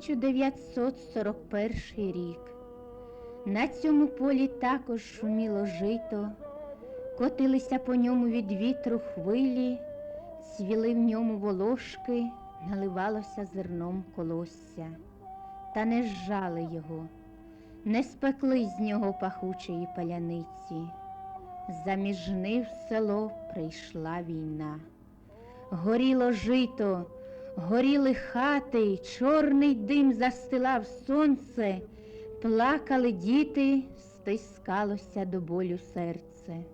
1941 рік. На цьому полі також шуміло жито, котилися по ньому від вітру хвилі, цвіли в ньому волошки, наливалося зерном колосся. Та не зжали його, не спекли з нього пахучої паляниці. Заміж жнив село прийшла війна. Горіло жито, горіли хати, чорний дим застилав сонце, плакали діти, стискалося до болю серце.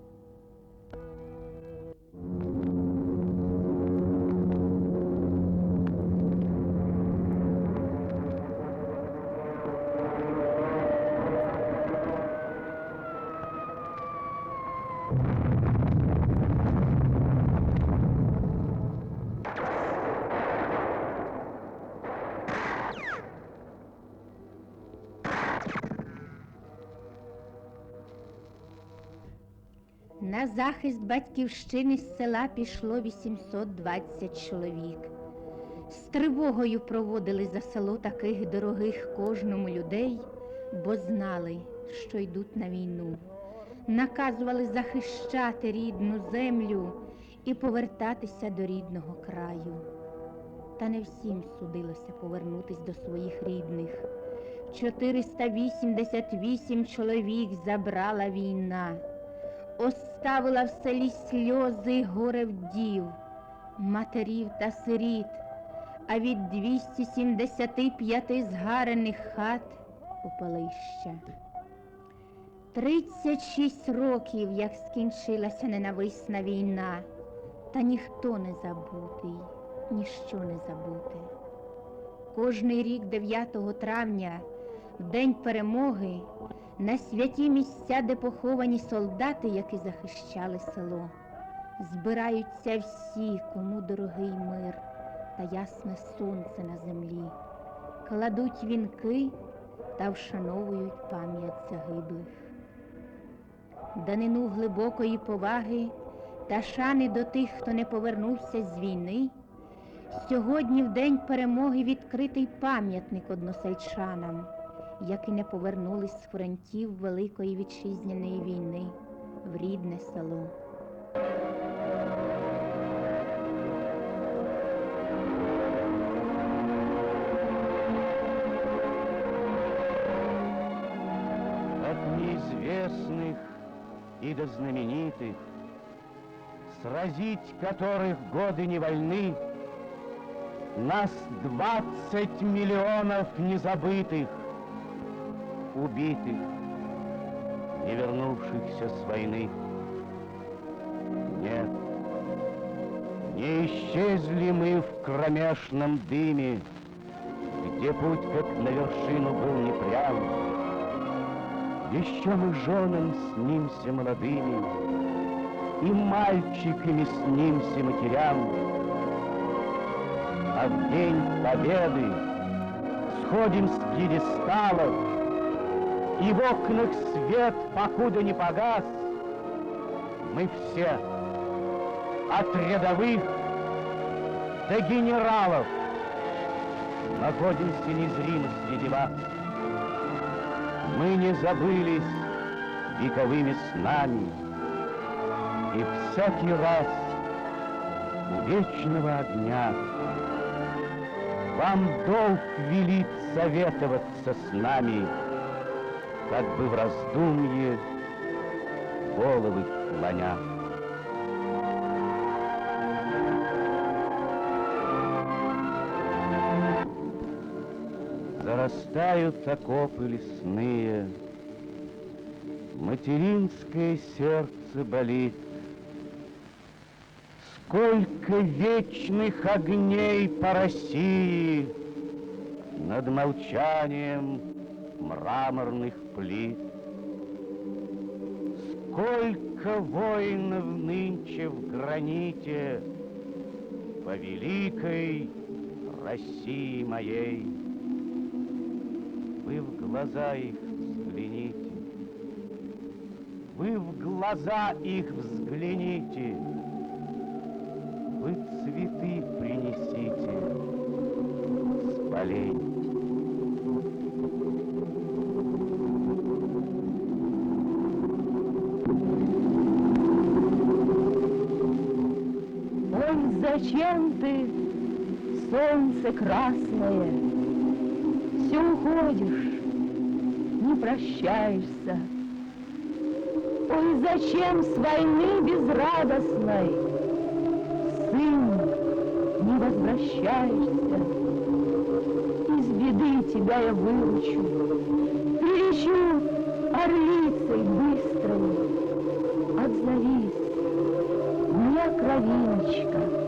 На захист батьківщини з села пішло 820 чоловік. З тривогою проводили за село таких дорогих кожному людей, бо знали, що йдуть на війну. Наказували захищати рідну землю і повертатися до рідного краю. Та не всім судилося повернутись до своїх рідних. 488 чоловік забрала війна оставила в селі сльози горе вдів, матерів та сиріт, а від 275 згарених хат попелища. 36 років, як скінчилася ненависна війна, та ніхто не забутий, ніщо не забуте. Кожний рік 9 травня, в день перемоги, на святі місця, де поховані солдати, які захищали село, збираються всі, кому дорогий мир та ясне сонце на землі, кладуть вінки та вшановують пам'ять загиблих. Данину глибокої поваги та шани до тих, хто не повернувся з війни. Сьогодні, в день перемоги, відкритий пам'ятник односельчанам які не повернулись з фронтів Великої Вітчизняної війни в рідне село. От неизвестных и до знаменитых, Сразить которых годы не вольны, Нас двадцать миллионов незабытых, Убитых, не вернувшихся с войны. Нет, не исчезли мы в кромешном дыме, где путь, как на вершину, был непрям. Еще мы женам снимся молодыми, и мальчиками снимся матерям. А в день победы сходим с пьедесталов, и в окнах свет, покуда не погас, мы все, от рядовых до генералов, находимся незримо среди вас. Мы не забылись вековыми снами, и всякий раз у вечного огня вам долг велит советоваться с нами, как бы в раздумье головы клоня. Зарастают окопы лесные, Материнское сердце болит. Сколько вечных огней по России Над молчанием мраморных плит. Сколько воинов нынче в граните По великой России моей. Вы в глаза их взгляните, Вы в глаза их взгляните, Вы цветы принесите с полей. Зачем ты, солнце красное, Все уходишь, не прощаешься? Ой, зачем с войны безрадостной? Сын, не возвращаешься? Из беды тебя я выручу, Прилечу орлицей быстрой, Отзовись, моя кровиночка,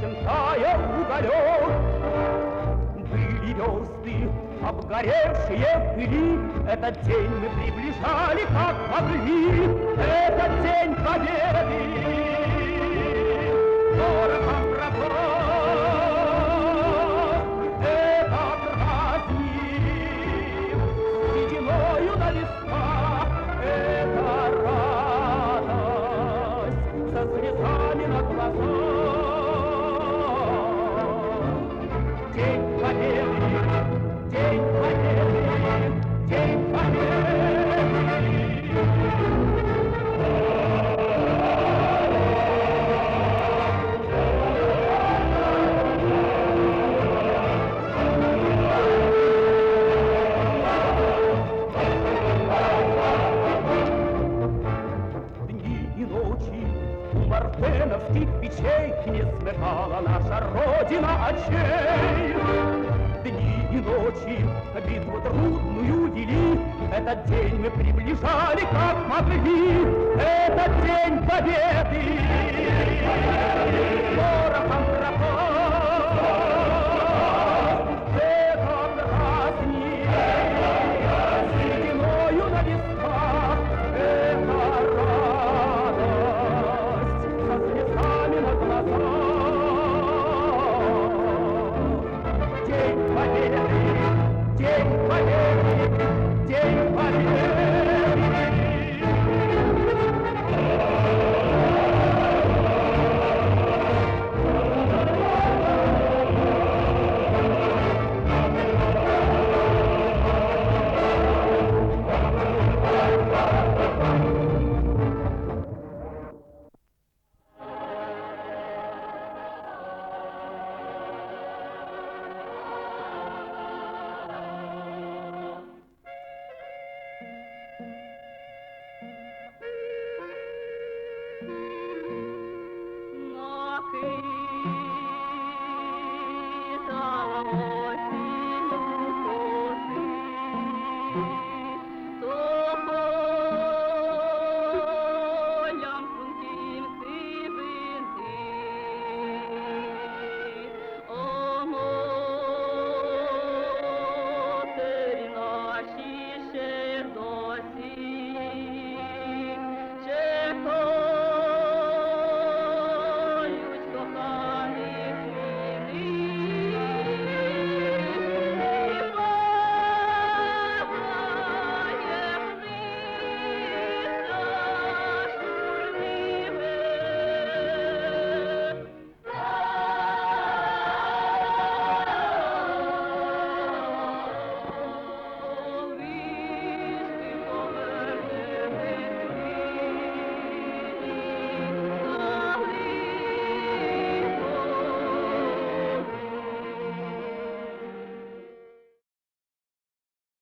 потушен таял уголек. Были звезды, обгоревшие пыли, Этот день мы приближали, как могли, Этот день Победы. Дорого Родина очей. Дни и ночи битву трудную вели, Этот день мы приближали, как могли, Этот день победы. Порохом